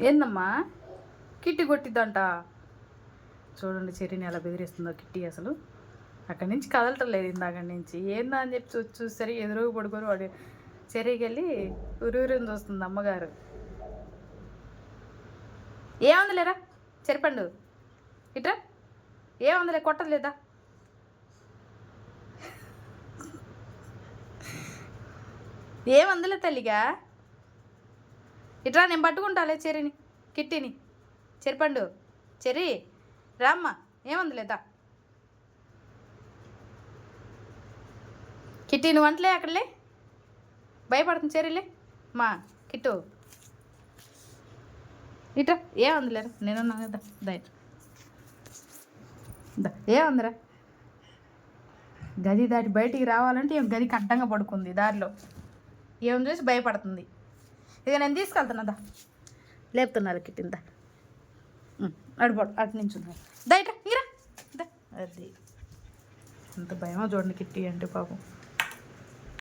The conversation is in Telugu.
ఏందమ్మా? కిట్టి కొట్టిద్దంట. చూడండి చెర్రీని ఎలా బెదిరిస్తుందో కిట్టి అసలు. అక్కడి నుంచి కదలటం లేదు ఇందాక నుంచి. ఏందా అని చెప్పి చూసి చూసరి ఎదురుగా పడుకొని వాడు. చెరికి వెళ్ళి ఉరిని చూస్తుంది అమ్మగారు. ఏముందిలేరా? చెరిపండు. ఇట్రా ఏముందిలే కొట్టలేదా? ఏమందులే తల్లిగా? ఇట్రా నేను పట్టుకుంటాలే చెరిని కిట్టిని. చెరిపండు. చెర్రీ రామ్మ ఏమందులేదా? కిట్టి నువ్వు అంటలే అక్కడలే? భయపడుతుంది చెరిలే మా కిట్టు. ఇట్రా ఏమందిలేరా? నేను కదా దా ఇట్రా. గది దాటి బయటికి రావాలంటే ఏం గదికి అడ్డంగా పడుకుంది దారిలో. ఏం చూసి భయపడుతుంది? ఇక నేను తీసుకెళ్తున్నా లేపుతున్నారు కిట్టిందా అడిపోడు అటు నుంచి దయట ఇరా అది అంత భయమో చూడండి కిట్టి అంటే పాపం.